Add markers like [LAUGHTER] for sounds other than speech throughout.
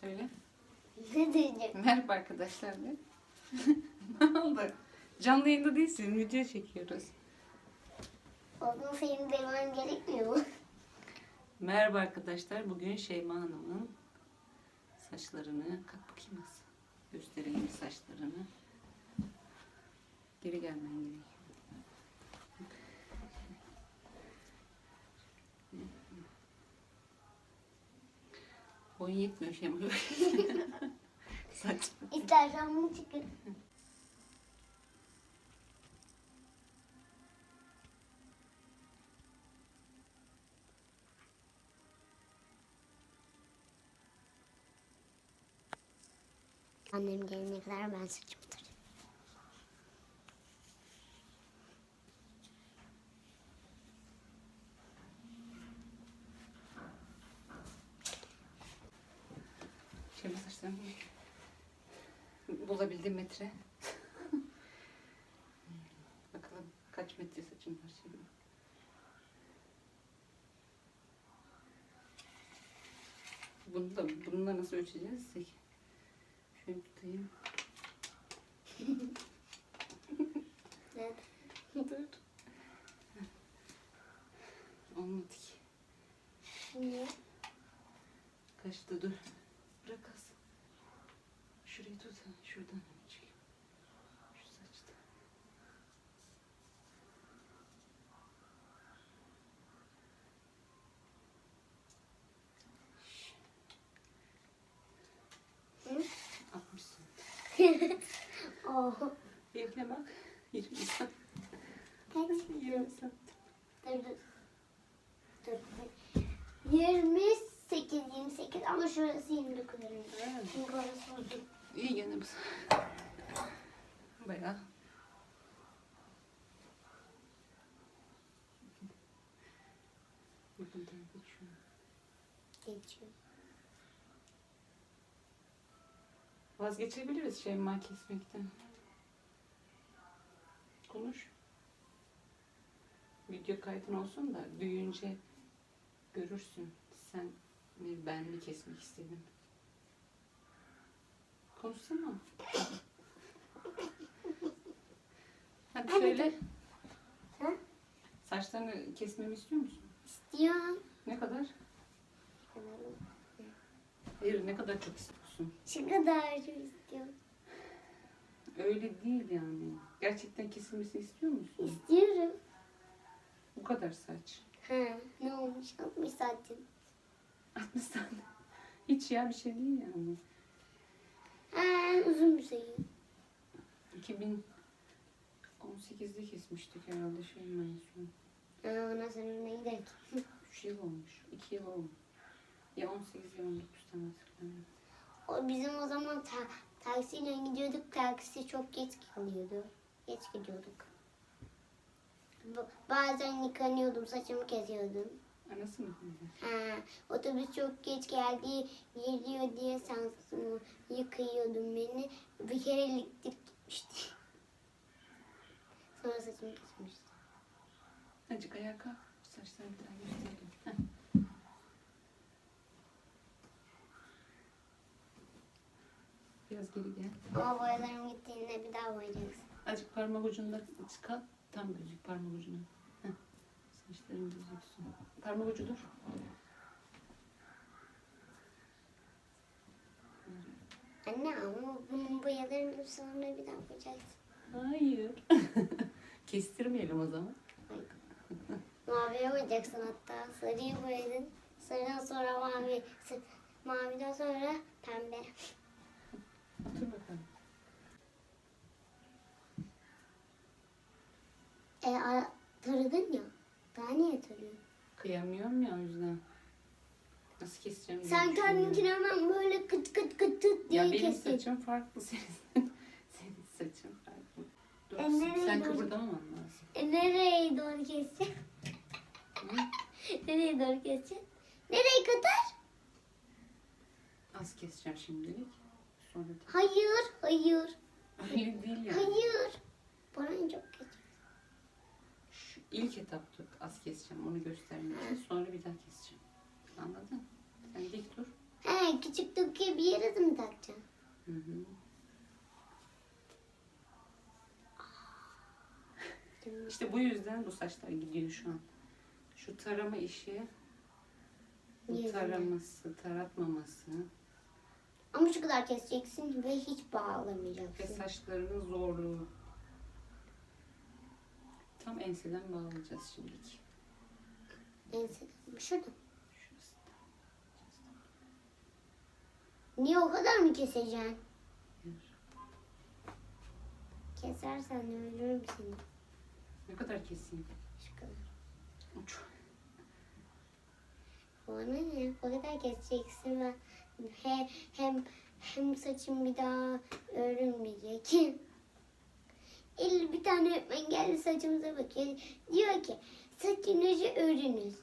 Söyle. Ne diyeceğim? Merhaba arkadaşlar de. [LAUGHS] ne oldu? Canlı yayında değilsin. Video çekiyoruz. Onun senin demen gerekmiyor mu? Merhaba arkadaşlar. Bugün Şeyma Hanım'ın saçlarını kalk bakayım nasıl. Göstereyim saçlarını. Geri gelmen gerekiyor. Boyun yetmiyor Şeyma. [LAUGHS] Saç. İstersen bunu çıkın. Annem gelene kadar ben saçımı tarayayım. Şeyma saçlarını bulabildiğim metre. [LAUGHS] Bakalım kaç metre saçım var Şeyma. Bunu da bununla nasıl ölçeceğiz? Şöyle tutayım. [LAUGHS] Evet. Dur. Olmadı ki. Niye? Kaçtı dur. Bırak az. Şurayı tut. Şuradan çıkıyor. Şu saçta. Hı? 60 santim. [LAUGHS] Oh. Evine bak. 20 santim. Kaç? 20 santim. Dur dur. Dur. 28, 28 ama şurası 29 lira. Ha, Çünkü orası uzun. İyi gene bu. Bayağı. Buradan geçiyor. Geçiyor. Vazgeçebiliriz Şeyma kesmekten. Konuş. Video kaydın olsun da büyüyünce görürsün. Sen mi ben mi kesmek istedim. Konuşsana. [LAUGHS] Hadi söyle. Ha? Saçlarını kesmemi istiyor musun? İstiyorum. Ne kadar? Hayır ne kadar çok istiyorsun. Kadar çok istiyorum. Öyle değil yani. Gerçekten kesilmesini istiyor musun? İstiyorum. Bu kadar saç. Ha, ne olmuş? 60 santim. 60 tane. Hiç ya bir şey değil yani. Ha, uzun bir sayı. 2018'de kesmiştik herhalde şey en son. Ha, ondan sonra ne gidelim? 3 yıl olmuş. 2 yıl olmuş. Ya 18 ya 19 tane hatırlamıyorum. O bizim o zaman ta taksiyle gidiyorduk. Taksi çok geç geliyordu. Geç gidiyorduk. Bazen yıkanıyordum, saçımı kesiyordum. Anası mı? Ha, otobüs çok geç geldi, geliyor diye sansımı yıkıyordum beni. Bir kere elektrik gitmişti. Sonra saçımı kesmişti. Azıcık ayağa kalk. Saçlarını bir daha gösterelim. Heh. Biraz geri gel. Ama boyalarım gittiğinde bir daha boyayacaksın. Azıcık parmak ucunda çıkar. Tam gözük parmak ucuna. Heh. Saçların gözüksün. Parmak ucu dur. Anne ama bunun boyalarını sonra bir daha boyayacaksın. Hayır. [LAUGHS] Kestirmeyelim o zaman. Maviye boyayacaksın hatta. Sarıyı boyadın. Sarıdan sonra mavi. Maviden sonra pembe. Otur bakalım. E, a, taradın ya. Daha niye tarıyorsun? Kıyamıyorum ya o yüzden. Nasıl keseceğim diye Sen düşünüyorum. kendinkini hemen böyle kıt kıt kıt kıt diye Ya benim kestin. saçım farklı senin. [LAUGHS] senin saçın farklı. Dur, E, nereye sen doğru- kıpırdamaman lazım. E, nereye doğru keseceksin? Hı? [LAUGHS] nereye doğru keseceksin? Nereye kadar? Az keseceğim şimdilik. Sonra. Hayır, hayır, Hayır değil yani. hayır. Bana çok keseceksin. Şu ilk etapta az keseceğim onu göstermek için. Sonra bir daha keseceğim. Anladın? Sen dik dur. He, küçükteki bir, kere de mi takacaksın? Hı hı. İşte bu yüzden bu saçlar gidiyor şu an. Şu tarama işi, bu taraması, taratmaması Ama şu kadar keseceksin ve hiç ve bağlamayacaksın. saçlarının zorluğu. Tam enseden bağlayacağız şimdilik. Ense. Şurada. Şurası. Niye o kadar mı keseceksin? Kesersen öldürürüm seni. Ne kadar keseyim? Şu kadar. Uç. Bana ne? O kadar keseceksin ve he, hem hem saçım bir daha örülmeyecek. [LAUGHS] İl bir tane öğretmen geldi saçımıza bakıyor. Diyor ki saçınızı örünüz.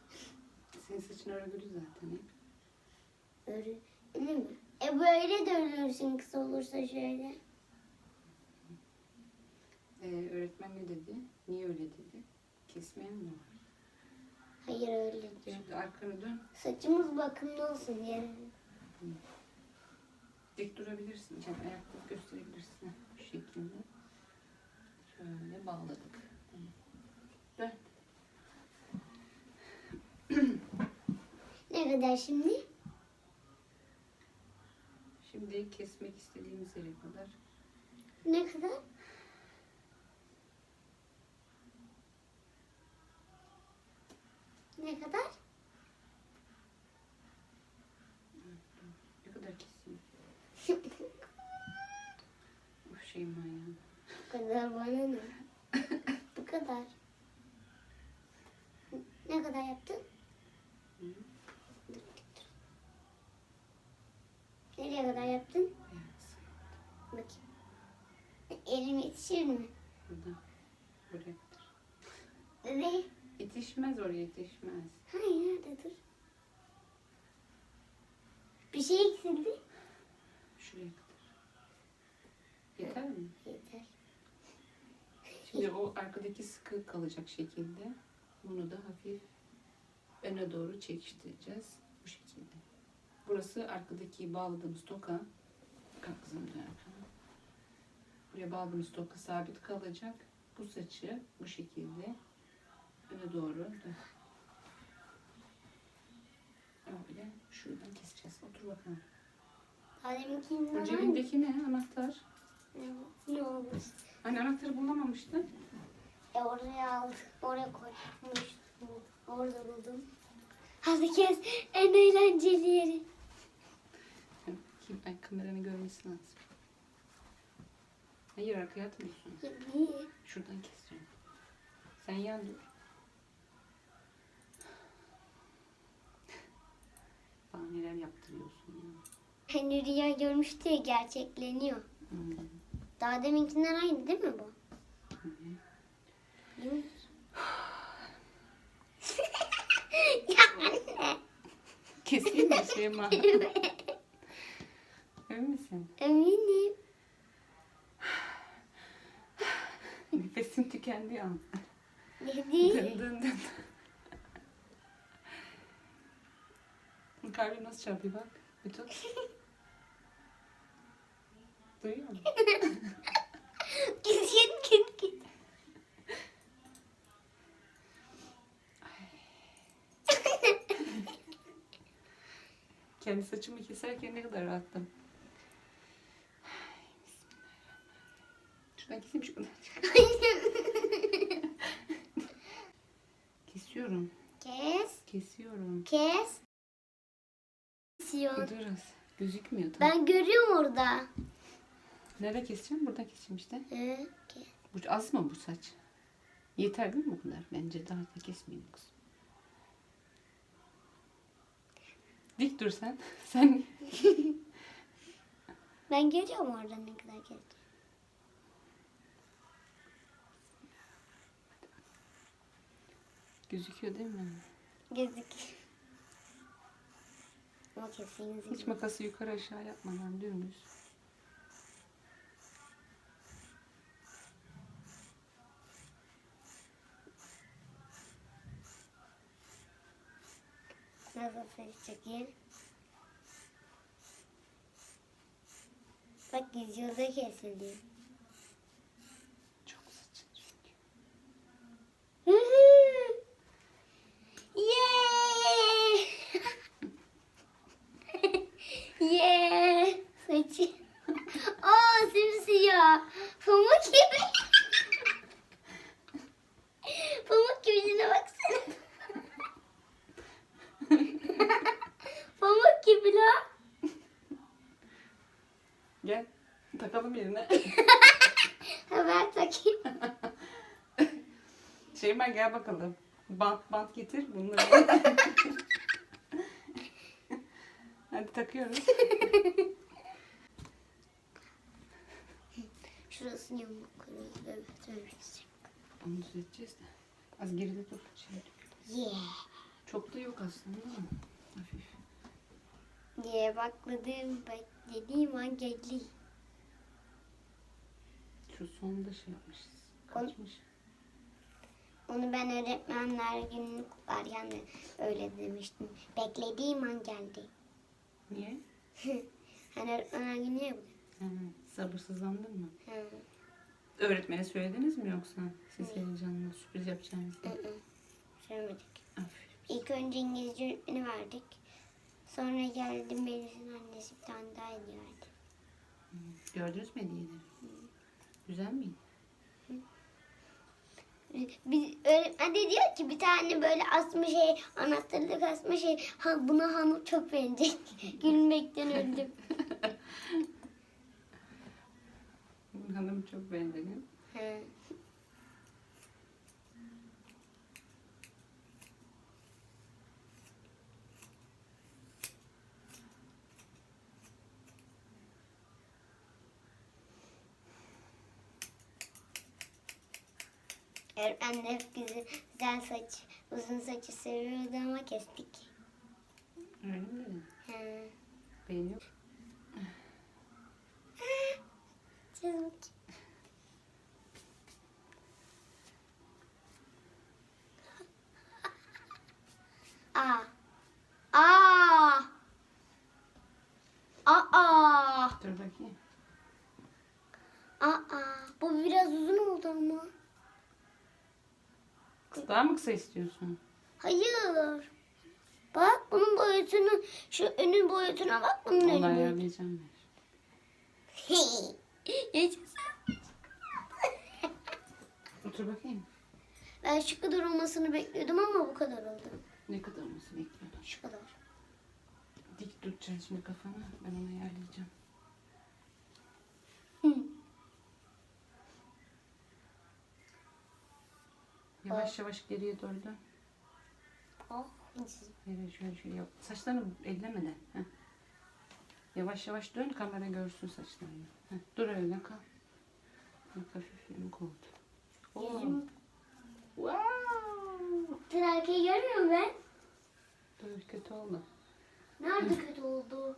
Senin saçın örgülü zaten hep. Örü, öyle mi? E böyle de örülürsün kısa olursa şöyle. Ee, öğretmen ne dedi? Niye öyle dedi? Kesmeyen mi var? Hayır öyle diyor. Şimdi arkanı dön. Saçımız bakımlı olsun diye. Dik durabilirsin. Yani ayakta gösterebilirsin. Bu şekilde. Şöyle bağladık. Dön. Ne kadar şimdi? Şimdi kesmek istediğimiz yere kadar Ne kadar? Ne kadar? ne kadar keseyim? Uf Şeyma ya. Bu kadar bana ne? [LAUGHS] Bu kadar. Ne kadar yaptın? Nereye kadar yaptın? Bakayım. Elim yetişir mi? Burada. Buraya kadar. Ne? Yetişmez oraya yetişmez. Hayır nerede dur. Bir şey eksildi. Şuraya kadar. Yeter mi? Şimdi o arkadaki sıkı kalacak şekilde bunu da hafif öne doğru çekiştireceğiz. Bu şekilde. Burası arkadaki bağladığımız toka. Kalk kızım dön. Buraya bağladığımız toka sabit kalacak. Bu saçı bu şekilde öne doğru. Öyle şuradan keseceğiz. Otur bakalım. Aynı. cebindeki ne? Anahtar. Ne- olmuş? Hani anahtarı bulamamıştın. E oraya aldım. Oraya koymuştum. Orada buldum. Hadi kes. En eğlenceli yeri. Kim, ay, kameranın görmesi lazım. Hayır arkaya atmıyorsun. Niye? Şuradan keseceğim. Sen yan dur. Bana neler yaptırıyorsun ya. Hani rüya görmüştü ya gerçekleniyor. Hmm. Daha deminkinden aynı değil mi bu? Hı hı. Biliyor musun? ya anne. Keseyim mi [LAUGHS] Şeyma? Emin misin? Eminim. Nefesim tükendi an. Dedi. Dın dın dın. Kalbim nasıl çarpıyor bak. Bir tut. [LAUGHS] Duyuyor musun? Git git git git. Kendi saçımı keserken ne kadar rahattım. Şuradan keseyim şu kadar. [LAUGHS] Kesiyorum. kes. Kesiyorum. Kes. Kesiyor. Dur az. Gözükmüyor tam. Ben görüyorum orada. Nerede keseceğim? Burada keseceğim işte. Kes. Bu az mı bu saç? Yeter değil mi bu kadar? Bence daha da kesmeyeyim kızım. Dik dur sen. [LAUGHS] Sen [LAUGHS] Ben görüyorum orada ne kadar kes. gözüküyor değil mi? Gözük. Ama kesiniz. Hiç makası yukarı aşağı yapmadan dümdüz. Nazafayı çekeyim. Bak yüzyılda kesildi. Gel bakalım. Bant bant getir bunları. [LAUGHS] Hadi takıyoruz. Şurasını yamuk kırıyoruz. Evet öyle. Onu düzelteceğiz de. Az geride dur. Şey, Yeah. çok da yok aslında ama hafif. Diye bakladım, beklediğim an geldi. Şu sonda şey yapmışız. Kaçmış. Onu ben öğretmenler gününü kutlarken de öyle demiştim. Beklediğim an geldi. Niye? [LAUGHS] hani öğretmenler günü ya bu. Hı, sabırsızlandın mı? Hı, Öğretmene söylediniz mi yoksa siz heyecanla sürpriz yapacağınızı? hı, hı. Söylemedik. Aferin. İlk önce İngilizce öğretmeni verdik. Sonra geldi Melis'in annesi bir tane daha hediye verdi. Gördünüz mü hediyeleri? Güzel miydi? Biz öğretmen de diyor ki bir tane böyle asma şey, anahtarlık asma şey, ha, buna hanım çok beğenecek. [LAUGHS] Gülmekten öldüm. [LAUGHS] Hanım çok beğendim. He. Öğretmen de hep güzel, güzel saç, uzun saçı seviyordu ama kestik. Öyle mi dedin? He. Beğeniyor. Aa. Aa. Aa. Dur bakayım. Aa. Bu biraz uzun oldu ama. Daha mı kısa istiyorsun? Hayır. Bak bunun boyutunu, şu önün boyutuna bak bunun Onu önü boyutu. ayarlayacağım ben. [LAUGHS] Otur bakayım. Ben şu kadar olmasını bekliyordum ama bu kadar oldu. Ne kadar olması bekliyordun? Şu kadar. Dik tutacaksın şimdi kafanı. Ben onu ayarlayacağım. Hı. Yavaş yavaş geriye doğru dön. Evet şöyle şöyle yap. Saçlarını ellemeden. Heh. Yavaş yavaş dön kamera görsün saçlarını. Heh. Dur öyle kal. Bak hafif yamuk oldu. Oo. Yüzüm- Wow. Erkeği görmüyor musun ben? Dur kötü oldu. Nerede kötü oldu?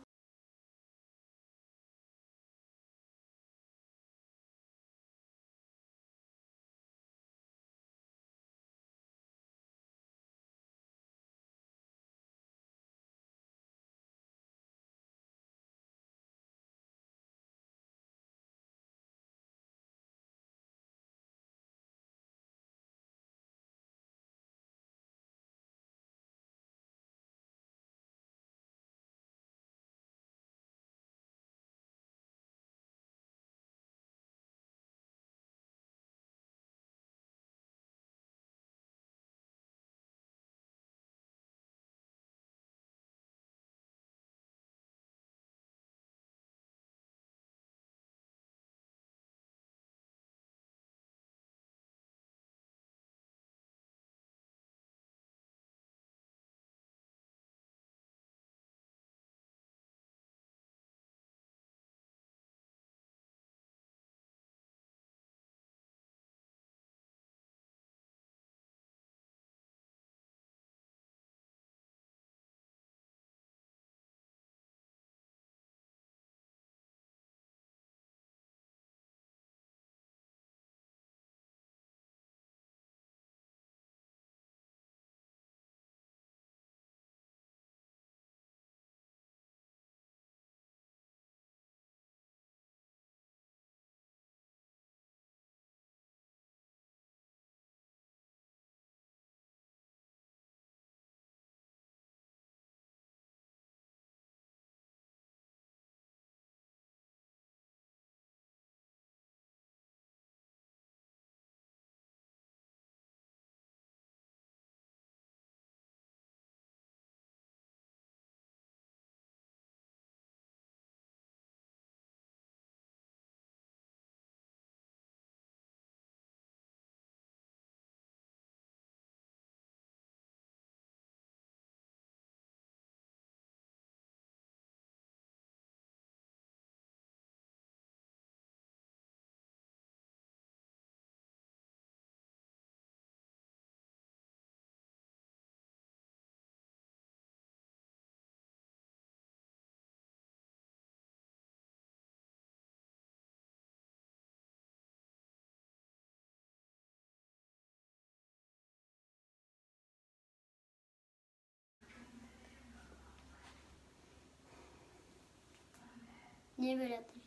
Niye böyle yaptın?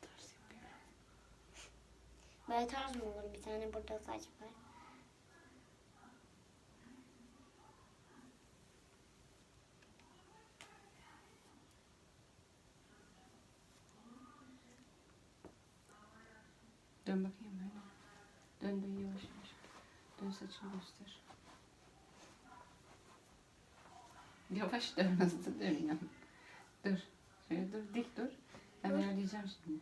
Ters yapıyor. Böyle tarz mı olur? Bir tane burada saç var. Dön bakayım böyle. Dön dön yavaş yavaş. Dön saçını göster. Yavaş dön hızlı dön ya. Dur. Şöyle dur dik dur. Ben ayarlayacağım şimdi.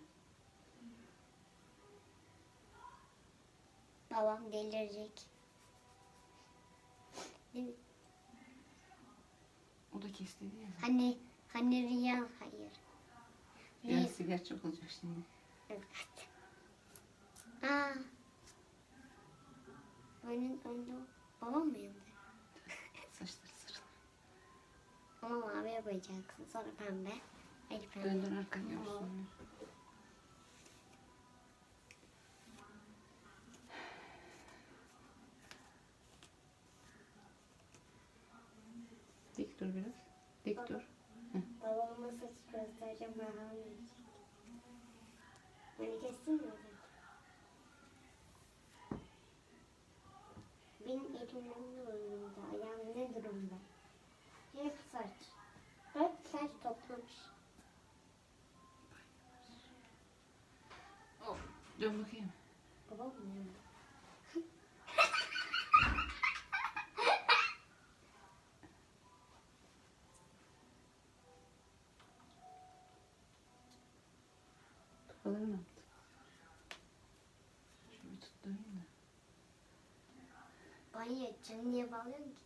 Babam delirecek. Değil mi? O da kesti değil mi? Hani, hani Rüya hayır. Rüya. sigar çok olacak şimdi. Evet. Aa. Önün, önde babam mı yandı? Saçları sarıl. Ama mavi yapacaksın. Sonra pembe. Hayır pembe. Dön dön arkaya görsünler. Dik dur biraz. Dik dur. Babama saç göstereceğim. Babam verecek. Beni kestin mi hocam? Benim elim ne durumda? Ayağım ne durumda? Hep saç. Hep saç toplamış. Oh, dön bakayım. Babam mı? Kafaları ne yaptı? Şöyle bir tut döneyim de. Banyo edeceğim. Niye bağlıyorsun ki?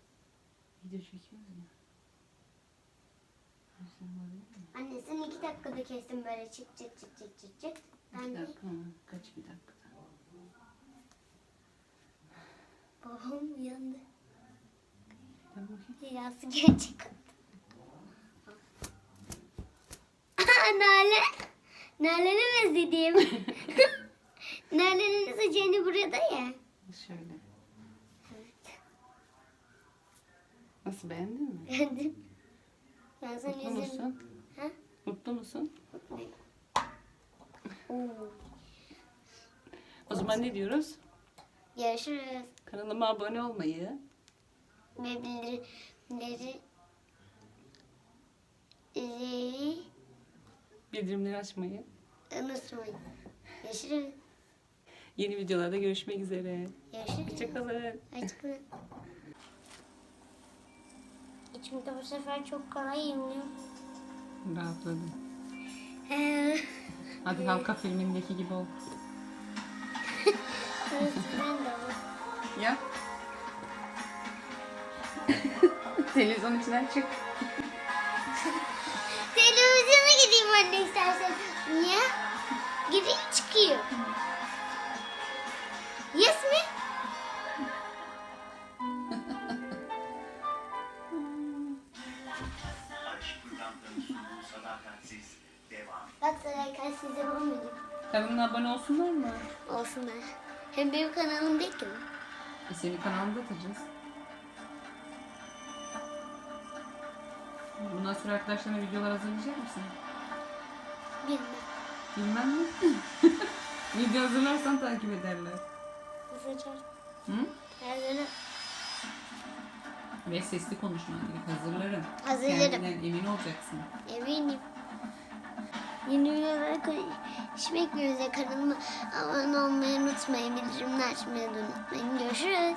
Video çekiyoruz ya. Bağlayayım mı? Anne sen iki dakikada kestin böyle çık çık çık çık çık çık. Ben İki dakika mı? Kaç bir dakika? babam uyandı. Dön bakayım. Oldu. Aa, Nale. Nale'ni özledim. Nale'nin sıcağını [LAUGHS] burada ya. Şöyle. Nasıl beğendin mi? Beğendim. Ben sana Mutlu musun? Ha? Mutlu musun? Oo. O zaman ne diyoruz? Görüşürüz. Kanalıma abone olmayı, Ve bildirimleri Zili bildirimleri açmayı, unutmayın. Görüşürüz. yeni videolarda görüşmek üzere. Görüşürüz. Hoşçakalın. Hoşçakalın. İçimde bu sefer çok kolay yanıyor. Rahatladım. Hadi halka filmindeki gibi ol. [LAUGHS] Ya. [LAUGHS] Televizyon içinden çık. [LAUGHS] Televizyona gideyim anne istersen. Niye? Gideyim çıkıyor. Yes mi? Sana kaç size olmayacak. Kanalına abone olsunlar mı? Olsunlar. Hem benim kanalım değil ki. E seni kanalında atacağız. Bundan sonra arkadaşlarına videolar hazırlayacak mısın? Bilmem. Bilmem mi? [LAUGHS] Video hazırlarsan takip ederler. Sıcak. Hı? Zaman Ve sesli konuşman gerek. Hazırlarım. Hazırlarım. Kendinden emin olacaksın. eminim. Yeni videolara görüşmek üzere. Kanalıma abone olmayı unutmayın. Bildirimleri açmayı unutmayın. Görüşürüz.